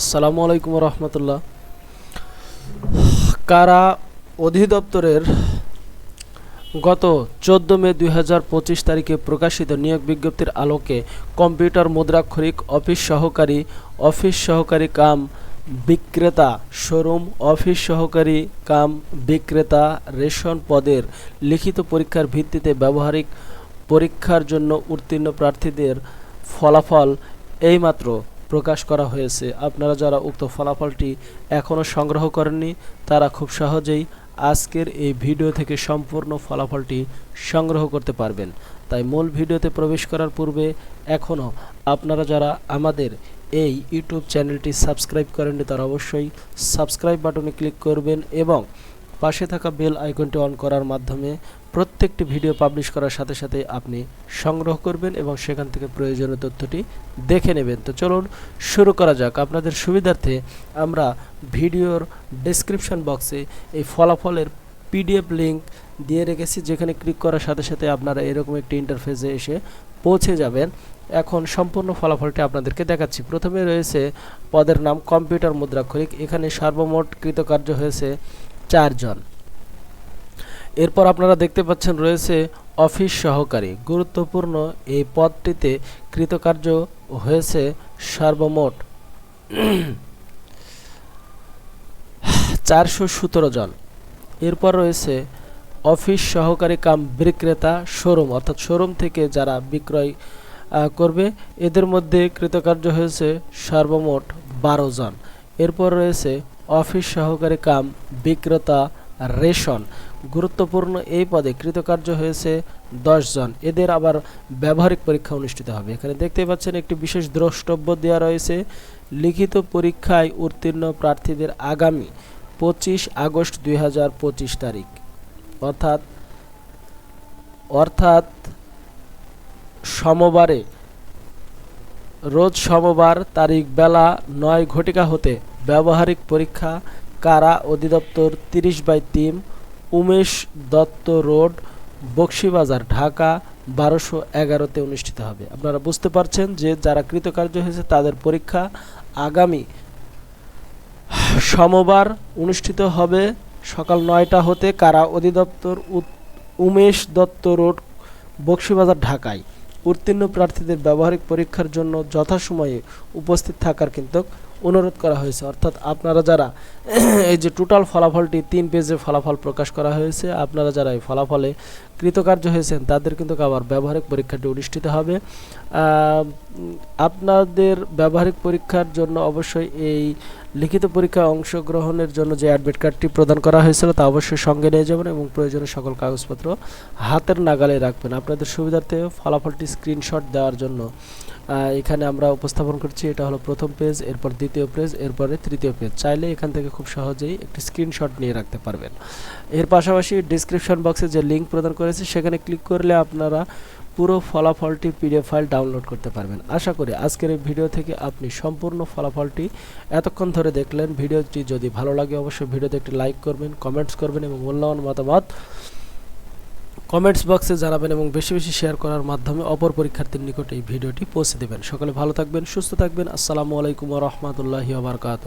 আসসালামু আলাইকুম রহমতুল্লাহ কারা অধিদপ্তরের গত চোদ্দ মে দু হাজার পঁচিশ তারিখে প্রকাশিত নিয়োগ বিজ্ঞপ্তির আলোকে কম্পিউটার মুদ্রাক্ষরিক অফিস সহকারী অফিস সহকারী কাম বিক্রেতা, শোরুম অফিস সহকারী কাম বিক্রেতা রেশন পদের লিখিত পরীক্ষার ভিত্তিতে ব্যবহারিক পরীক্ষার জন্য উত্তীর্ণ প্রার্থীদের ফলাফল এইমাত্র প্রকাশ করা হয়েছে। আপনারা যারা উক্ত ফলাফলটি এখনও সংগ্রহ করেননি, তারা খুব সহজেই আজকের এই ভিডিও থেকে সম্পূর্ণ ফলাফলটি সংগ্রহ করতে পারবেন। তাই মূল ভিডিওতে প্রবেশ করার পূর্বে এখনও আপনারা যারা আমাদের এই ইউটিউব চ্যানেলটি সাবস্ক্রাইব করেননি, তারা অবশ্যই সাবস্ক্রাইব বাটনে ক্লিক করবেন এবং পাশে থাকা বেল আইকনটি অন করার মাধ্যমে প্রত্যেকটি ভিডিও পাবলিশ করার সাথে সাথে আপনি সংগ্রহ করবেন এবং সেখান থেকে প্রয়োজনীয় তথ্যটি দেখে নেবেন। তো চলুন শুরু করা যাক। আপনাদের সুবিধার্থে আমরা ভিডিওর ডেসক্রিপশন বক্সে এই ফলাফলের পিডিএফ লিঙ্ক দিয়ে রেখেছি, যেখানে ক্লিক করার সাথে সাথে আপনারা এরকম একটি ইন্টারফেসে এসে পৌঁছে যাবেন। এখন সম্পূর্ণ ফলাফলটি আপনাদেরকে দেখাচ্ছি। প্রথমে রয়েছে পদের নাম কম্পিউটার মুদ্রাক্ষরিক। এখানে সর্বমোট কৃতকার্য হয়েছে চারজন। এরপর আপনারা দেখতে পাচ্ছেন রয়েছে অফিস সহকারী। গুরুত্বপূর্ণ এই পদটিতে কৃতকার্য হয়েছে সর্বমোট চারশো সতেরো জন। এরপর রয়েছে অফিস সহকারী কাম বিক্রেতা শোরুম, অর্থাৎ শোরুম থেকে যারা বিক্রয় করবে, এদের মধ্যে কৃতকার্য হয়েছে সর্বমোট বারো জন। এরপর রয়েছে অফিস সহকারী কাম, বিক্রেতা, রেশন। গুরুত্বপূর্ণ এই পদে কৃতকার্য হয়েছে জন। এদের আবার ব্যবহারিক পরীক্ষা অনুষ্ঠিত হবে। এখানে দেখতে পাচ্ছেন, একটি বিশেষ দ্রষ্টব্য দেওয়া রয়েছে। লিখিত পরীক্ষায় উত্তীর্ণ প্রার্থীদের আগামী পঁচিশ আগস্ট দুই হাজার পঁচিশ তারিখ। অর্থাৎ অর্থাৎ সমবারে, রোজ সমবার তারিখ বেলা নয় ঘটিকা হতে ব্যবহারিক পরীক্ষা, কারা অধিদপ্তর তিরিশ বাই তিন, উমেশ দত্ত রোড, বক্সিবাজার, ঢাকা, বারোশো এগারোতে অনুষ্ঠিত হবে। আপনারা বুঝতে পারছেন যে যারা কৃতকার্য হয়েছে তাদের পরীক্ষা আগামী সোমবার অনুষ্ঠিত হবে সকাল নয়টা হতে। কারা অধিদপ্তর উমেশ দত্ত রোড, বক্সিবাজার, ঢাকায়? উত্তীর্ণ প্রার্থীদের ব্যবহারিক পরীক্ষার জন্য যথাসময়ে উপস্থিত থাকার কিন্তু অনুরোধ করা হয়েছে। অর্থাৎ আপনারা যারা এই যে টোটাল ফলাফলটি তিন পেজে ফলাফল প্রকাশ করা হয়েছে, আপনারা যারা এই ফলাফলে কৃতকার্য হয়েছেন, তাদের কিন্তু আবার ব্যবহারিক পরীক্ষাটি অনুষ্ঠিত হবে। আপনাদের ব্যবহারিক পরীক্ষার জন্য অবশ্যই এই লিখিত পরীক্ষায় অংশগ্রহণের জন্য যে অ্যাডমিট কার্ডটি প্রদান করা হয়েছিল তা অবশ্যই সঙ্গে নিয়ে যাবেন এবং প্রয়োজনীয় সকল কাগজপত্র হাতের নাগালে রাখবেন। আপনাদের সুবিধার্থে ফলাফলটি স্ক্রিনশট দেওয়ার জন্য এখানে আমরা উপস্থাপন করছি। এটা হলো প্রথম পেজ এরপর দ্বিতীয় পেজ এরপরে তৃতীয় পেজ চাইলে এখান থেকে খুব সহজেই একটি স্ক্রিনশট নিয়ে রাখতে পারবেন। এর পাশাপাশি ডিসক্রিপশন বক্সে যে লিঙ্ক প্রদান করেছে, সেখানে ক্লিক করলে আপনারা পুরো ফলাফলটি পিডিএফ ফাইল ডাউনলোড করতে পারবেন। আশা করি আজকের এই ভিডিও থেকে আপনি সম্পূর্ণ ফলাফলটি এতক্ষণ ধরে দেখলেন। ভিডিওটি যদি ভালো লাগে অবশ্যই ভিডিওতে একটি লাইক করবেন, কমেন্টস করবেন এবং মূল্যবান মতামত কমেন্টস বক্সে জানাবেন এবং বেশি বেশি শেয়ার করার মাধ্যমে অপর পরীক্ষার্থীর নিকট এই ভিডিওটি পৌঁছে দেবেন। সকলে ভালো থাকবেন, সুস্থ থাকবেন। আসসালামু আলাইকুম রহমতুল্লাহি আবরকাত